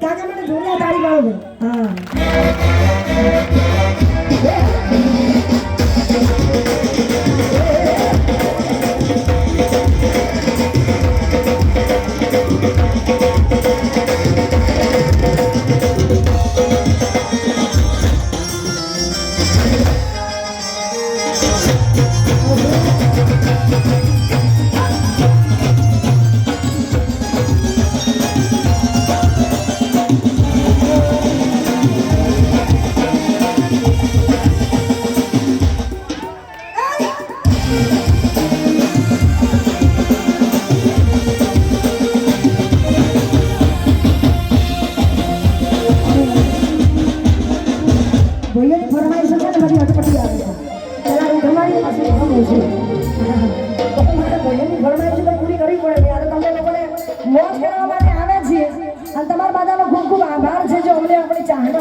કાકા મને જોરદાર તાળી પાડો હા.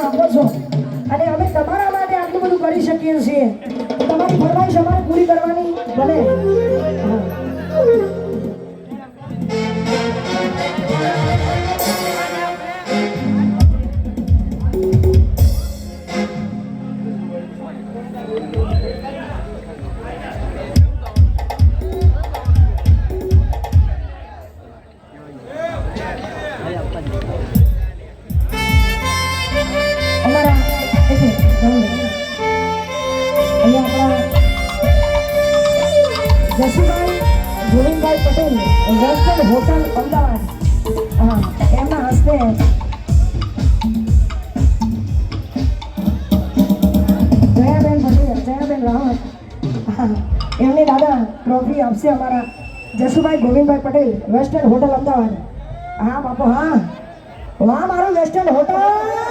આપો છો. અને અમે તમારા માટે આટલું બધું કરી શકીએ છીએ. તો તમારી ફરમાઈશ અમારે પૂરી કરવાની બને હા અમારા જસુભાઈ, ગોવિંદભાઈ પટેલ વેસ્ટર્ન હોટલ અમદાવાદ. એમના હસ્તે જયાબેન પટેલ, જયાબેન રાવત. એમને દાદા ટ્રોફી આપશે અમારા જશુભાઈ ગોવિંદભાઈ પટેલ, વેસ્ટર્ન હોટલ અમદાવાદ. હા, બાપુ, હા. વાહ, મારું વેસ્ટર્ન હોટલ!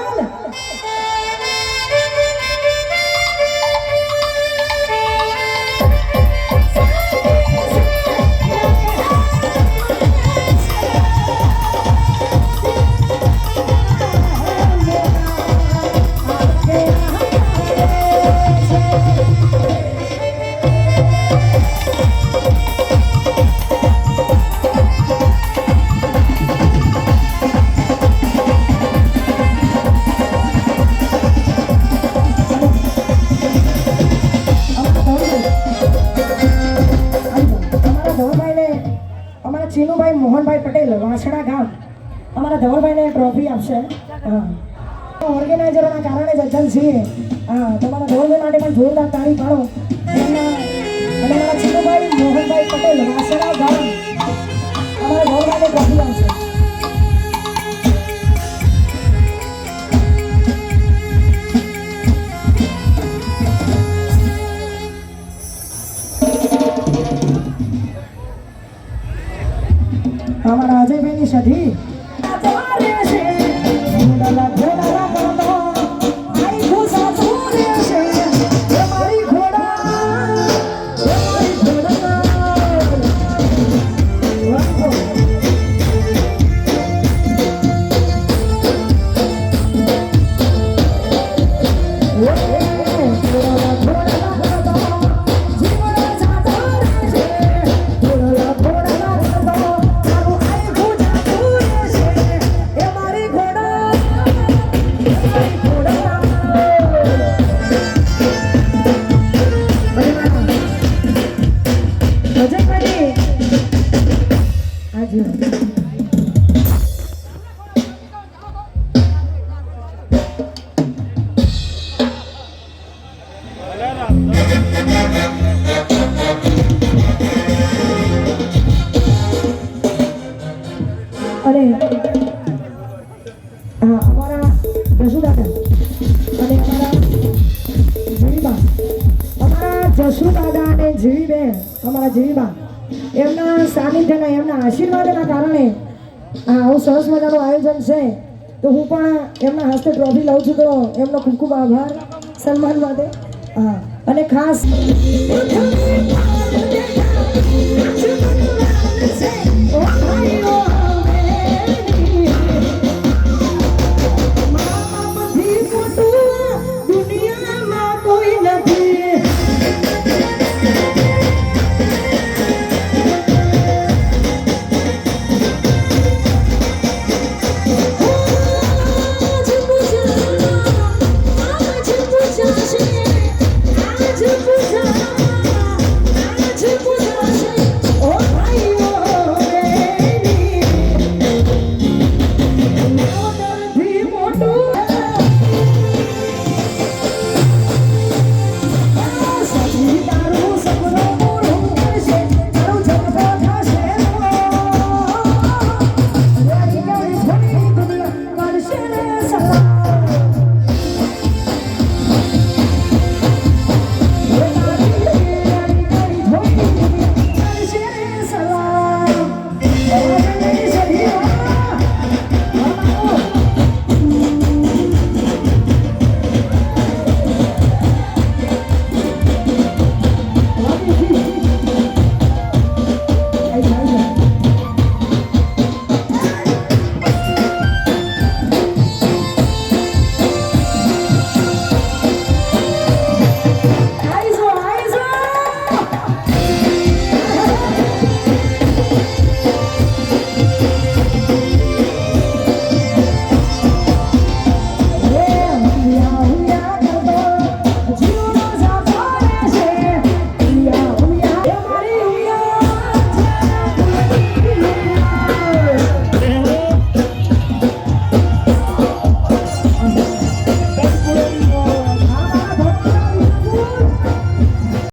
અમારા ચીનુભાઈ મોહનભાઈ પટેલ, વાંસડા ગામ. અમારા ધવલભાઈને ટ્રોફી આપશે. હા. ઓર્ગેનાઇઝરોના કારણે જ અચલ છીએ હા, તમારા ધવલભાઈ માટે પણ જોરદાર તાળી પાડો. અને અમારા ચીનુભાઈ મોહનભાઈ પટેલ, વાંસડા ગામ. અમારા અજયભાઈની સધી અમારા જસુદાદા અને જીવીબેન અમારા જીવીબા એમના સાનિધ્યના એમના આશીર્વાદના કારણે આ આવું સરસ મજાનું આયોજન છે તો હું પણ એમના હસ્તે ટ્રોફી લઉં છું તો એમનો ખૂબ ખૂબ આભાર સન્માન માટે હા અને ખાસ ભાઈઓ